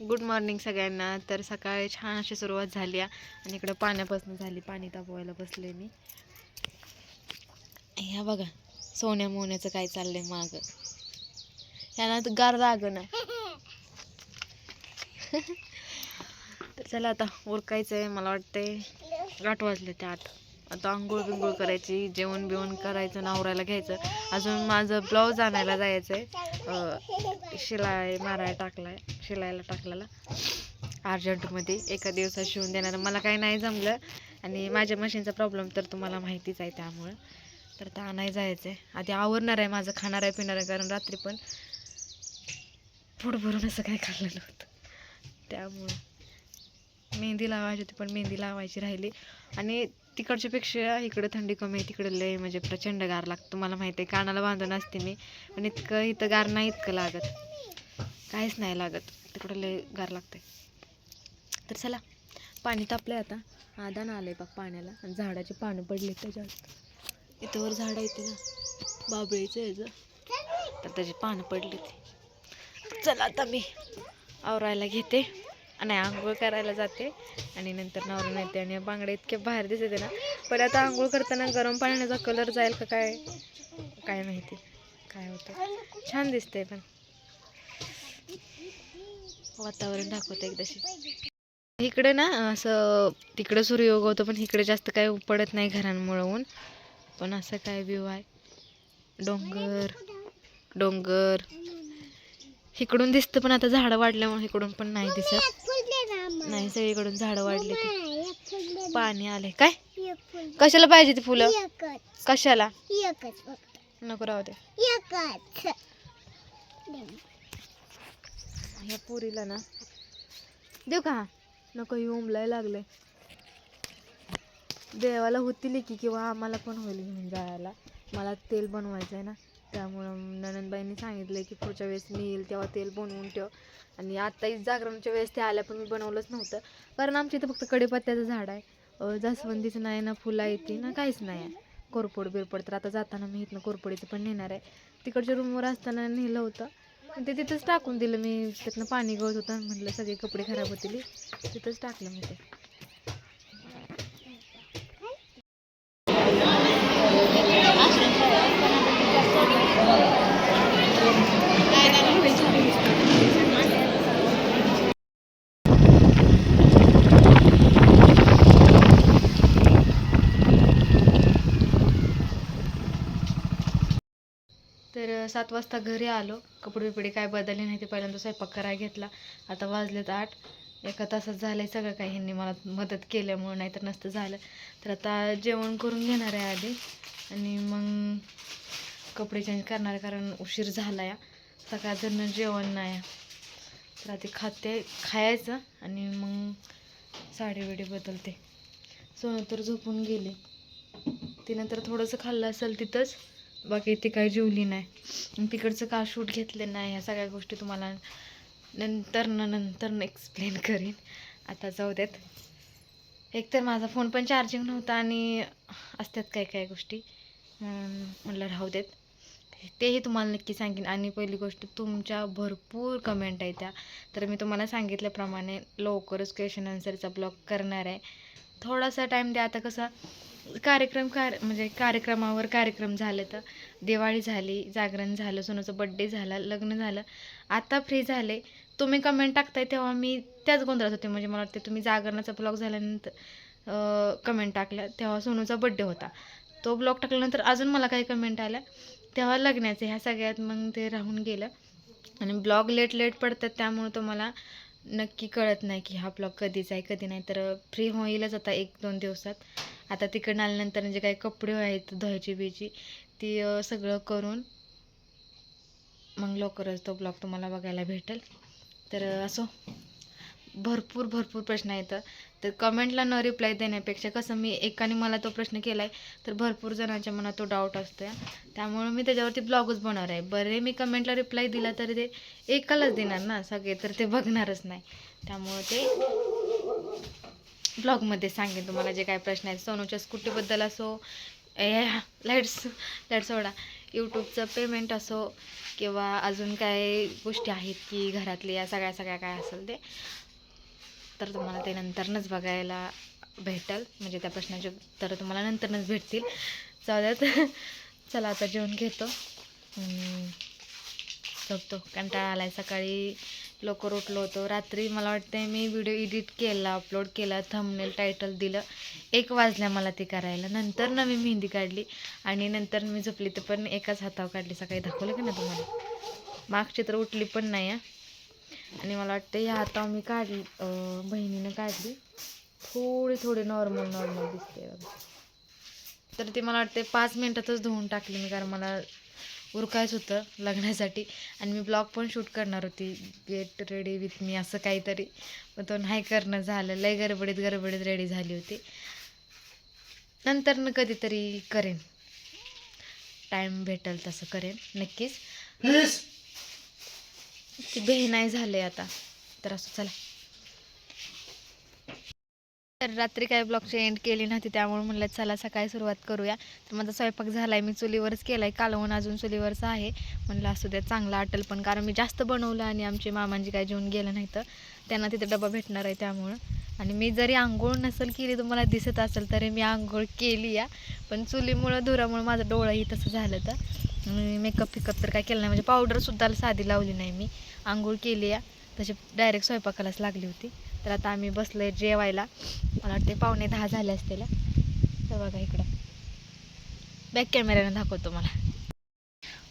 Good morning सगळ्यांना. तर सकाळी छान अशी सुरुवात झाली आहे. आणि इकडं पाण्यापासून झाली पाणी तापवायला बसले मी. ह्या बघा सोन्या मोन्याचं काय चाललंय माग. ह्याला तर गार राग ना. तर चला आता उरकायचं आहे मला वाटतंय आठ वाजले ते आठ. आता आंघोळ बिंघोळ करायची जेवण बिवण करायचं नावरायला घ्यायचं. अजून माझं ब्लाऊज आणायला जायचं आहे शिलाई मारायला टाकलाय शिलायला टाकलेला. अर्जंटमध्ये एका दिवसात शिवून देणार. मला काही नाही जमलं आणि माझ्या मशीनचा प्रॉब्लेम तर तुम्हाला माहितीच आहे त्यामुळं. तर आता नाही जायचं आहे आधी आवरणार आहे माझं खाणार आहे पिणार आहे कारण रात्री पण फूड भरून असं काय खाल्लं नव्हतं. त्यामुळं मेहंदी लावायची होती पण मेहंदी लावायची राहिली. आणि तिकडच्या पेक्षा इकडं थंडी कमी आहे तिकडं लय म्हणजे प्रचंड गार लागतं. मला माहिती आहे कानाला बांधून असते मी. पण इतकं इथं गार नाही इतकं लागत. काहीच नाही लागत. तिकडं लय गार लागते तर चला पाणी तापलंय आता. आदान आहे बघ पाण्याला. आणि झाडाची पानं पडली त्याच्यात इथं वर येते ना. बाबळीचं याचं तर त्याची पानं पडली ती चला आता मी आवरायला घेते. आणि आंघोळ करायला जाते. आणि नंतर नवरून येते आणि बांगडे इतके बाहेर दिसते ना. पण आता आंघोळ करताना गरम पाण्याचा कलर जाईल का काय? काय माहिती. काय होतं? छान दिसतंय पण. वातावरण दाखवतं एकदाशी. इकडे ना असं तिकडं सूर्ययोग होतो पण इकडे जास्त काय पडत नाही घरांमुळं ऊन. पण असं काय व्ह्यू आहे. डोंगर डोंगर. इकडून दिसतं पण आता झाडं वाढल्यामुळे इकडून पण नाही दिसत. नाही सगळीकडून झाडं वाढले ते. पाणी आले काय? कशाला पाहिजे ती फुलं? कशाला? नको राहू दे. ह्या पुरीला ना. देऊ का? नको ही उमलाय लागले देवाला होतील की किंवा आम्हाला पण होईल घेऊन जायला. मला तेल बनवायचं आहे ना. त्यामुळं ननंदबाईंनी सांगितलं की पुढच्या वेळेस मी येईल तेव्हा तेल बनवून ठेव. आणि आत्ताही जागरणच्या वेळेस ते आल्या पण मी बनवलंच नव्हतं. कारण आमच्या इथं फक्त कडेपत्त्याचं झाड आहे. जास्वंदीचं नाही ना फुलं येते ना काहीच नाही आहे. कोरपोड बिरपोड तर आता जाताना मी इथनं कोरपोडीचं पण नेणार आहे. तिकडच्या रूमवर असताना नेलं होतं. ते तिथंच टाकून दिलं मी. त्यातनं पाणी गळत होतं. म्हटलं सगळे कपडे खराब होतील. तिथंच टाकलं मी ते. सात वाजता घरी आलो. कपडे बिपडे काय बदलले नाही ते पहिल्यांदा स्वयंपाक करायला घेतला. आता वाजलेत आठ. एका तासात झालं आहे सगळं काही. ह्यांनी मला मदत केल्यामुळं नाही तर नसतं झालं. तर आता जेवण करून घेणार आहे आधी. आणि मग कपडे चेंज करणार आहे कारण उशीर झाला या सकाळचं जेवण नाही. तर आधी खाते खायचं आणि मग साडी बिडी बदलते. सोनं तर झोपून गेली. तिनं तर थोडंसं खाल्लं असेल तिथंच. बाकी ती काही जेवली नाही. तिकडचं का शूट घेतलं नाही ह्या सगळ्या गोष्टी तुम्हाला नंतर न नंतर एक्सप्लेन करीन. आता जाऊ देत. एकतर माझा फोन पण चार्जिंग नव्हता आणि असतात काय काय गोष्टी. म्हणलं राहू देत. तेही तुम्हाला नक्की सांगेन. आणि पहिली गोष्ट तुमच्या भरपूर कमेंट आहे त्या. तर मी तुम्हाला सांगितल्याप्रमाणे लवकरच क्वेश्चन आन्सरचा ब्लॉग करणार आहे. थोडासा टाईम द्या. आता कसं कार्यक्रम कार म्हणजे कार्यक्रमावर कार्यक्रम झाले तर. दिवाळी झाली जागरण झालं सोनूचं बड्डे झाला लग्न झालं. आता फ्री झाले. तुम्ही कमेंट टाकताय तेव्हा मी त्याच गोंधळात होते. म्हणजे मला वाटते तुम्ही जागरणाचा ब्लॉग झाल्यानंतर कमेंट टाकल्या तेव्हा सोनूचा बड्डे होता. तो ब्लॉग टाकल्यानंतर अजून मला काही कमेंट आल्या. तेव्हा लग्नाचे ह्या सगळ्यात मग ते राहून गेलं. आणि ब्लॉग लेट लेट पडतात त्यामुळे तुम्हाला नक्की कळत नाही की हा ब्लॉग कधीच आहे कधी नाही. तर फ्री होईलच आता एक दोन दिवसात. आता तिकडनं आल्यानंतर जे काही कपडे आहेत धुवायची बिची ती सगळं करून मग लवकरच तो ब्लॉग तुम्हाला बघायला भेटेल. तर असो. भरपूर भरपूर प्रश्न येतं तर कमेंटला न रिप्लाय देण्यापेक्षा कसं मी एकाने मला तो प्रश्न केला आहे तर भरपूर जणांच्या मनात तो डाऊट असतो आहे त्यामुळे मी त्याच्यावरती ब्लॉगच बनवणार आहे. बरे मी कमेंटला रिप्लाय दिला तरी ते एकालाच देणार ना सगळे तर ते बघणारच नाही. त्यामुळं ते ब्लॉगमध्ये सांगेन तुम्हाला जे काय प्रश्न आहेत. सोनूच्या स्कूटीबद्दल असो लाईट्स लाइट सोडा. यूट्यूबचं पेमेंट असो किंवा अजून काय गोष्टी आहेत की घरातल्या या सगळ्या सगळ्या काय असेल ते तर तुम्हाला ते नंतरनंच बघायला भेटेल. म्हणजे त्या प्रश्नाचे तर तुम्हाला नंतरनंच भेटतील. चालत चला आता जेवण घेतो. झोपतो. कंटाळा आहे सकाळी. लवकर उठलो होतो. रात्री मला वाटतं मी व्हिडिओ एडिट केला अपलोड केला थंबनेल टायटल दिलं. एक वाजल्या मला ते करायला. नंतर ना मी मेहंदी काढली आणि नंतर मी झोपली तर पण एकाच हातावर काढली. सकाळी दाखवलं की ना तुम्हाला? मागची तर उठली पण नाही आणि मला वाटतं ह्या हातावर मी काढली बहिणीनं काढली. थोडी थोडी नॉर्मल नॉर्मल दिसते तर ते मला वाटते पाच मिनटातच धुवून टाकली मी कारण मला उरकायचं होतं लग्नासाठी. आणि मी ब्लॉग पण शूट करणार होती. गेट रेडी विथ मी असं काहीतरी. पण तो नाही करणं झालं. लय गडबडीत गडबडीत रेडी झाली होती. नंतर न कधीतरी करेन. टाईम भेटेल तसं करेन. नक्कीच. ती बेहनाई झाले आता. तर असं चला. तर रात्री काय ब्लॉगची एंड केली नव्हती त्यामुळे म्हणलं चला सकाळी सुरुवात करूया. तर माझा स्वयंपाक झाला आहे मी चुलीवरच केला आहे कालवण अजून चुलीवरच आहे. म्हणलं असू द्या चांगला अटल पण कारण मी जास्त बनवलं आणि आमचे मामांची काय जेवण गेलं नाही तर. त्यांना तिथे डबा भेटणार आहे त्यामुळं. आणि मी जरी आंघोळ नसेल केली तुम्हाला दिसत असेल तरी मी आंघोळ केली या. पण चुलीमुळं धुरामुळं माझं डोळंही तसं झालं तर. मेकअप फिकअप तर काय केलं नाही म्हणजे पावडरसुद्धा साधी लावली नाही मी. आंघोळ केली या. तशी डायरेक्ट स्वयंपाकालाच लागली होती. तर आता आम्ही बसलो आहे जेवायला. मला वाटते पावणे दहा झाले असतील. तर बघा इकडं. बॅक कॅमेऱ्यानं दाखवतो मला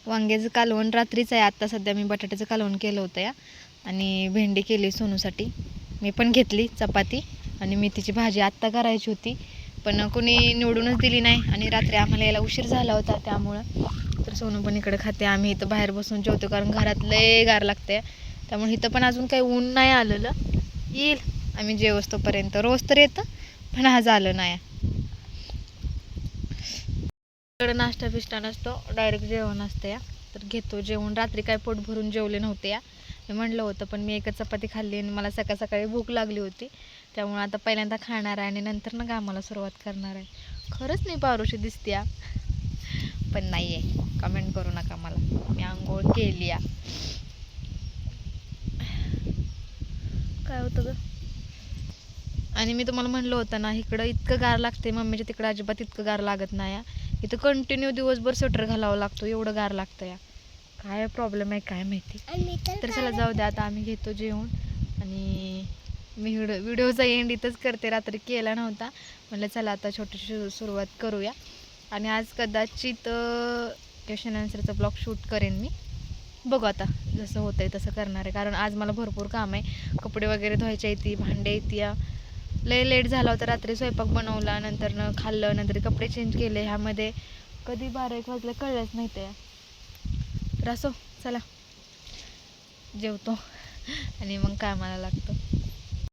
वांग्याचं कालवण रात्रीच आहे. आत्ता सध्या मी बटाट्याचं कालवण केलं होतं या. आणि भेंडी केली सोनूसाठी. मी पण घेतली चपाती. आणि मेथीची भाजी आत्ता करायची होती. पण कोणी निवडूनच दिली नाही. आणि रात्री आम्हाला यायला उशीर झाला होता त्यामुळं. तर सोनू पण इकडे खाते. आम्ही इथं बाहेर बसून जेवतो कारण घरात लय गार लागते त्यामुळे इथं पण अजून काही ऊन नाही आलेलं. येईल. आम्ही जेवस तोपर्यंत रोज तर येतं पण आज आलं नाही. इकडे नाश्ता बिष्टा नसतो डायरेक्ट जेवण असतं या. तर घेतो जेवण. रात्री काय पोट भरून जेवले नव्हते या. मी म्हणलं होतं पण मी एकच चपाती खाल्ली आणि मला सकाळ सकाळी भूक लागली होती. त्यामुळे आता पहिल्यांदा खाणार आहे आणि नंतर ना कामाला सुरुवात करणार आहे. खरंच नाही पारुशी दिसते या. पण नाही आहे कमेंट करू नका मला. मी आंघोळ केली या. काय होतं ग? आणि मी तुम्हाला म्हणलं होतं ना इकडं इतकं गार लागते मम्मीच्या तिकडं अजिबात इतकं गार लागत नाही या इथं कंटिन्यू दिवसभर स्वेटर घालावं लागतो एवढं गार लागतं या काय प्रॉब्लेम आहे काय माहिती? तर चला जाऊ द्या आता आम्ही घेतो जेवण. आणि मी व्हिडिओ व्हिडिओचा एंड इथंच करते रात्री केला नव्हता. म्हणलं चला आता छोटीशी सुरुवात करूया. आणि आज कदाचित क्वेश्चन आन्सरचा ब्लॉग शूट करेन मी. बघू आता जसं होतं आहे तसं करणार आहे. कारण आज मला भरपूर काम आहे. कपडे वगैरे धुवायचे येते भांडे येते लय लेट झाला होता रात्री स्वयंपाक बनवला नंतर न खाल्लं नंतर कपडे चेंज केले. ह्यामध्ये कधी बारा एक वाजले कळलंच नाही ते. तर असो चला. जेवतो. आणि मग कामाला लागतो.